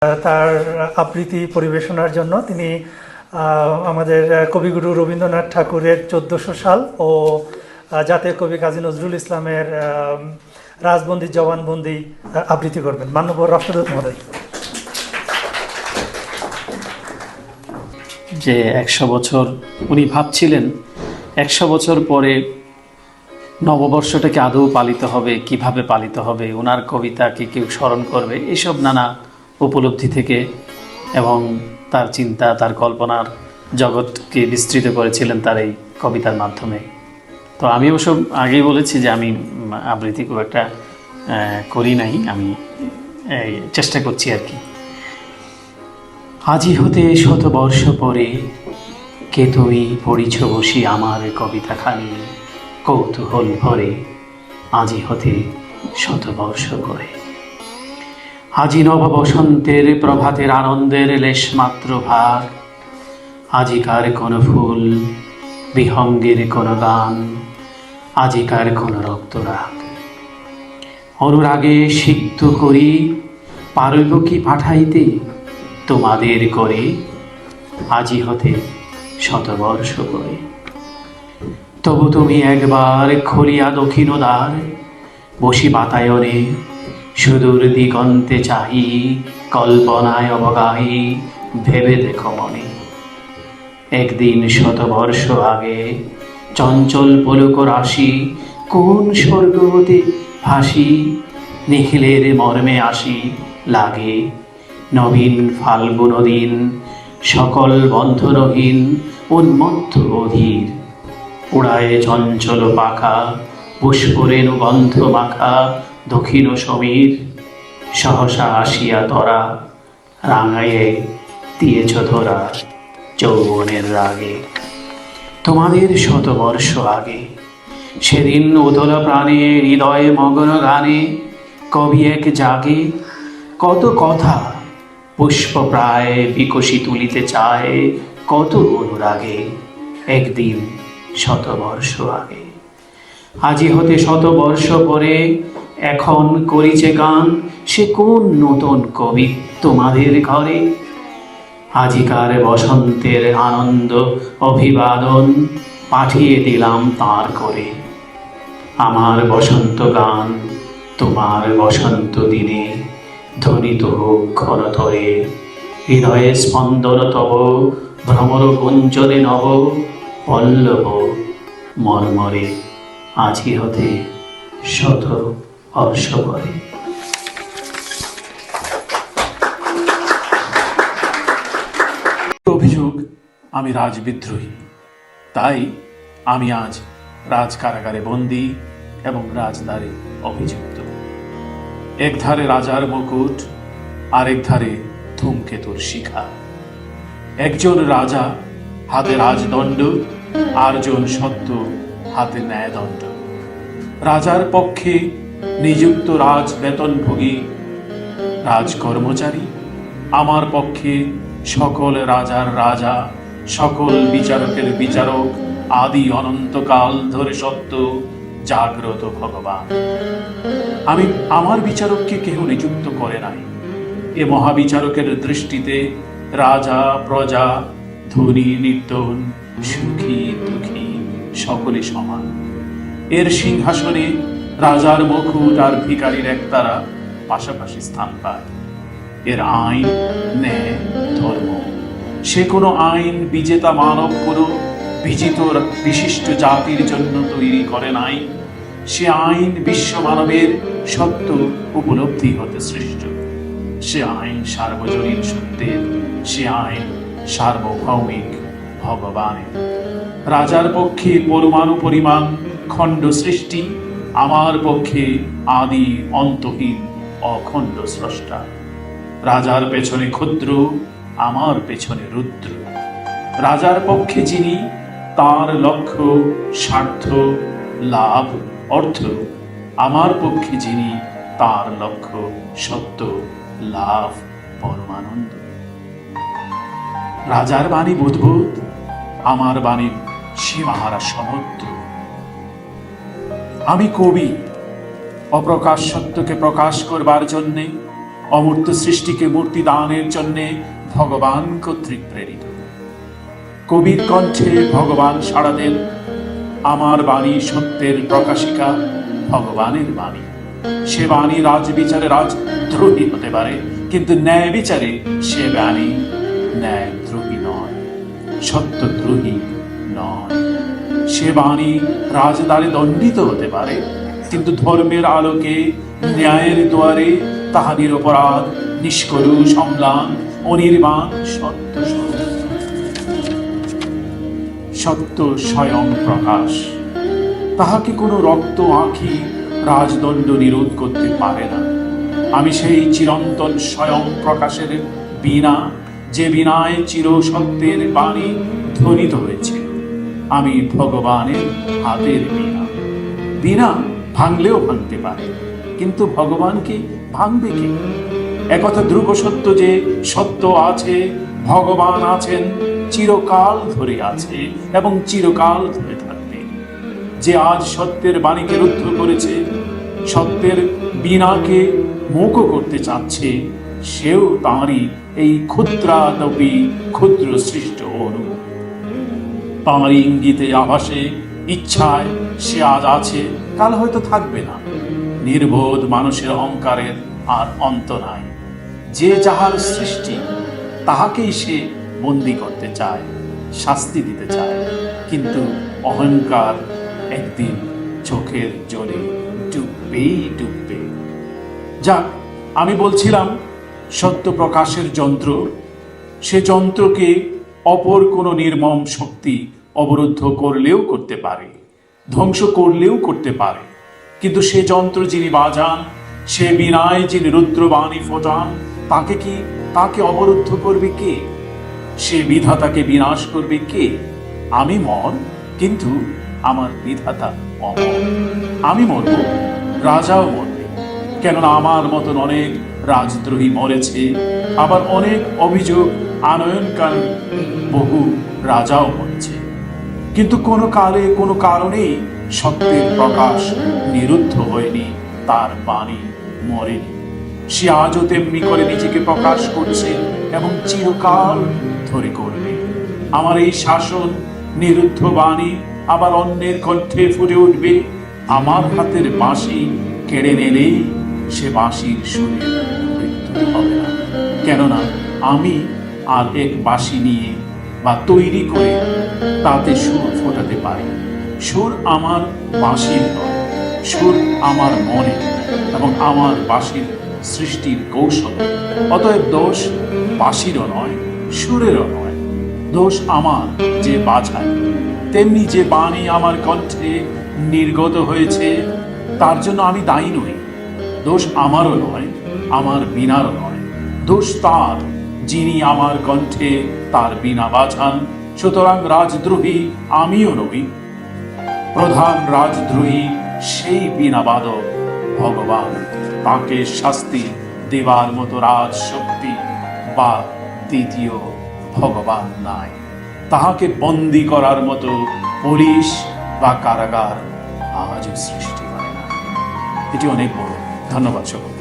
তার আবৃত্তি পরিবেশনার জন্য তিনি আমাদের কবিগুরু রবীন্দ্রনাথ ঠাকুরের চোদ্দশো সাল ও জাতীয় কবি কাজী নজরুল ইসলামের রাজবন্দি জবানবন্দি আবৃত্তি করবেন। মাননীয় রাষ্ট্রদূত মহোদয়। যে একশো বছর উনি ভাবছিলেন, একশো বছর পরে নববর্ষটাকে আদৌ পালিত হবে, কীভাবে পালিত হবে, ওনার কবিতাকে কেউ স্মরণ করবে এইসব নানা উপলব্ধি থেকে এবং তার চিন্তা, তার কল্পনার জগৎকে বিস্তৃত করেছিলেন তার এই কবিতার মাধ্যমে। তো আমি অবশ্য আগেই বলেছি যে আমি আবৃত্তি খুব একটা করি নাই। আমি চেষ্টা করছি আর কি। আজি হতে শত বর্ষ পরে কে তুমি পড়িছ বসি আমার কবিতা কবিতাখানি? কৌতূহল ভরে আজি হতে শত বর্ষ করে আজি নব বসন্তের প্রভাতের আনন্দের লেশমাত্র ভাগ আজিকার কোন ফুল, বিহঙ্গের কোন গান, আজিকার কোন রক্তরাগ। অনুরাগে সিদ্ধ করি পারব কি পাঠাইতে? তোমাদের করে আজি হতে শতবর্ষ করে তবু তুমি একবার খলিয়া দক্ষিণ দ্বার বসি বাতায়নে সুদূর দিগন্তে চাহি, কল্পনায় অবগাহি, ভেবে দেখো মনে। একদিন শতবর্ষ আগে চঞ্চল পলক রাশি কোন স্বর্গ হতে ভাসি, নিখিলের মর্মে আসি লাগে। নবীন ফাল্গুন দিন সকল বন্ধনহীন উন্মত্ত অধীর। উড়ায় চঞ্চল পাখা, পুষ্পরেণু গন্ধ মাখা দক্ষিণ সমীর, সহসা আসিয়া তরা, রাঙাইয়ে দিয়েছ ধরা যৌবনের রাগে। তোমাদের শতবর্ষ আগে, সেদিন উদল প্রাণে, হৃদয়ে মগ্ন গানে, কবি এক জাগে, কত কথা পুষ্প প্রায় বিকশি তুলিতে চায়, কত অনুরাগে একদিন শতবর্ষ আগে। আজি হতে শত বর্ষ পরে এখন করিছে গান, সে কোন নতুন কবি তোমাদের ঘরে? আজিকার বসন্তের আনন্দ, অভিবাদন পাঠিয়ে দিলাম তার করে। আমার বসন্ত গান, তোমার বসন্ত দিনে ধ্বনিত হোক ঘনতরে হৃদয়ে স্পন্দন তব, ভ্রমর কুঞ্জনে নব, পল্লব মর্মরে। আজি হতে শত করে। অভিযোগ, আমি রাজবিদ্রোহী তাই আমি আজ রাজ কারাগারে বন্দি এবং রাজদ্বারে অভিযুক্ত। এক ধারে রাজার মুকুট, আরেক ধারে ধূমকেতুর শিখা। একজন রাজা হাতে রাজদণ্ড, আরজন সত্য হাতে ন্যায়দণ্ড। রাজার পক্ষে নিযুক্ত রাজ বেতনভোগী রাজ কর্মচারী, আমার পক্ষে সকল রাজার রাজা, সকল বিচারকের বিচারক আদি অনন্তকাল ধরে সত্য, জাগ্রত ভগবান। আমি আমার বিচারককে কেহ নিযুক্ত করে নাই। এ মহাবিচারকের দৃষ্টিতে রাজা, প্রজা, ধনী নির্দন সুখী, দুঃখী সকলে সমান। এর সিংহাসনে রাজার মুকুট আর ভিকারীর একতারা পাশাপাশি স্থান পায়। এর আইন ন্যায়, ধর্ম। সে কোনো আইন বিজেতা মানব কোনো বিজিত বিশিষ্ট জাতির জন্য তৈরি করে নাই। সে আইন বিশ্ব মানবের সত্য উপলব্ধি হতে সৃষ্ট। সে আইন সার্বজনীন সত্যের সে আইন সার্বভৌমিক, ভগবানের। রাজার পক্ষে পরমাণু পরিমাণ, খণ্ড সৃষ্টি আমার পক্ষে আদি অন্তহীন অখণ্ড স্রষ্টা। রাজার পেছনে ক্ষুদ্র, আমার পেছনে রুদ্র। রাজার পক্ষে যিনি, তার লক্ষ্য, স্বার্থ, লাভ, অর্থ। আমার পক্ষে যিনি, তার লক্ষ্য, সত্য, লাভ, পরমানন্দ। রাজার বাণী বুধবুধ আমার বাণী সীমাহারা সমুদ্র। আমি কবি। অপ্রকাশ সত্যকে প্রকাশ করবার জন্যে, অমূর্ত সৃষ্টিকে মূর্তি দানের জন্য ভগবান কর্তৃক প্রেরিত। কবির কণ্ঠে ভগবান সাড়া দেন আমার বাণী সত্যের প্রকাশিকা ভগবানের বাণী। সে বাণী রাজবিচারে রাজদ্রোহী হতে পারে, কিন্তু ন্যায় বিচারে সে বাণী ন্যায় ন্যায়দ্রোহী নয়, সত্যদ্রোহী সে বাণী রাজদারে দণ্ডিত হতে পারে। কিন্তু ধর্মের আলোকে, ন্যায়ের দুয়ারে তাহা নিরপরাধ নিষ্কলু সম্লান, অনির্বাণ, সত্য সত্য। স্বয়ং প্রকাশ। তাহাকে কোনো রক্ত আঁখি রাজদণ্ড নিরোধ করতে পারে না। আমি সেই চিরন্তন স্বয়ং প্রকাশের বীণা যে বিনায় চির সত্যের বাণী ধ্বনিত হয়েছিল আমি ভগবানের হাতের বীণা। বীণা ভাঙলেও ভাঙতে পারে, কিন্তু ভগবানকে ভাঙবে কে? একথা ধ্রুব সত্য যে সত্য আছে, ভগবান আছেন, চিরকাল ধরে আছে এবং চিরকাল ধরে থাকবে। যে আজ সত্যের বাণীকে রুদ্ধ করেছে, সত্যের বীণাকে মুখো করতে চাচ্ছে, সেও তাঁরই এই ক্ষুদ্রাদপি ক্ষুদ্র সৃষ্ট অনু তাঁর ইঙ্গিতে, আভাসে, ইচ্ছায় সে আজ আছে, কাল হয়তো থাকবে না। নির্বোধ মানুষের অহংকারের আর অন্ত নাই। যে যাহার সৃষ্টি, তাহাকেই সে বন্দি করতে চায়, শাস্তি দিতে চায়। কিন্তু অহংকার একদিন চোখের জলে ডুববেই ডুববে। যাক, আমি বলছিলাম, সত্য প্রকাশের যন্ত্র, সে যন্ত্রকে অপর কোনো নির্মম শক্তি অবরুদ্ধ করলেও করতে পারে, ধ্বংস করলেও করতে পারে। কিন্তু সে যন্ত্র যিনি বাজান, সে বিনায় যিনি রুদ্রবাণী ফোটান, তাকে কি, তাকে অবরুদ্ধ করবে কে? সে বিধাতাকে বিনাশ করবে কে? আমি মর, কিন্তু আমার বিধাতা আমি মরব, রাজাও মরবে। কেননা আমার মতন অনেক রাজদ্রোহী মরেছে, আবার অনেক অভিযোগ আনয়নকাল বহু রাজাও মরেছে। কিন্তু কোনো কালে কোনো কারণেই সত্যের প্রকাশ নিরুদ্ধ হয়নি, তার বাণী মরেনি। সে আজও তেমনি করে নিজেকে প্রকাশ করছে এবং চিরকাল ধরে করবে। আমার এই শাসন, নিরুদ্ধ বাণী আবার অন্যের কণ্ঠে ফুটে উঠবে। আমার হাতের বাঁশি কেড়ে নিলেই সে বাঁশির সুরে মৃত্যু হবে না। কেননা আমি আর এক বাঁশি নিয়ে বা তৈরি করে তাতে সুর ফোটাতে পারি। সুর আমার বাঁশির নয় সুর আমার মনে এবং আমার বাঁশির সৃষ্টির কৌশল। অতএব দোষ বাঁশিরও নয়, সুরেরও নয়। দোষ আমার যে বাজায়, তেমনি যে বাণী আমার কণ্ঠে নির্গত হয়েছে, তার জন্য আমি দায়ী নই। দোষ আমারও নয়, আমার বিনারও নয়। দোষ তার যিনি আমার কণ্ঠে তার বিনা বাজান সুতরাং রাজদ্রোহী আমিও নই প্রধান রাজদ্রোহী সেই বিনাবাদক ভগবান, তাকে শাস্তি দেবার মতো রাজ শক্তি বা দ্বিতীয় ভগবান নাই। তাহাকে বন্দি করার মতো পুলিশ বা কারাগার আজও সৃষ্টি হয় না। এটি অনেক বড়। ধন্যবাদ সকল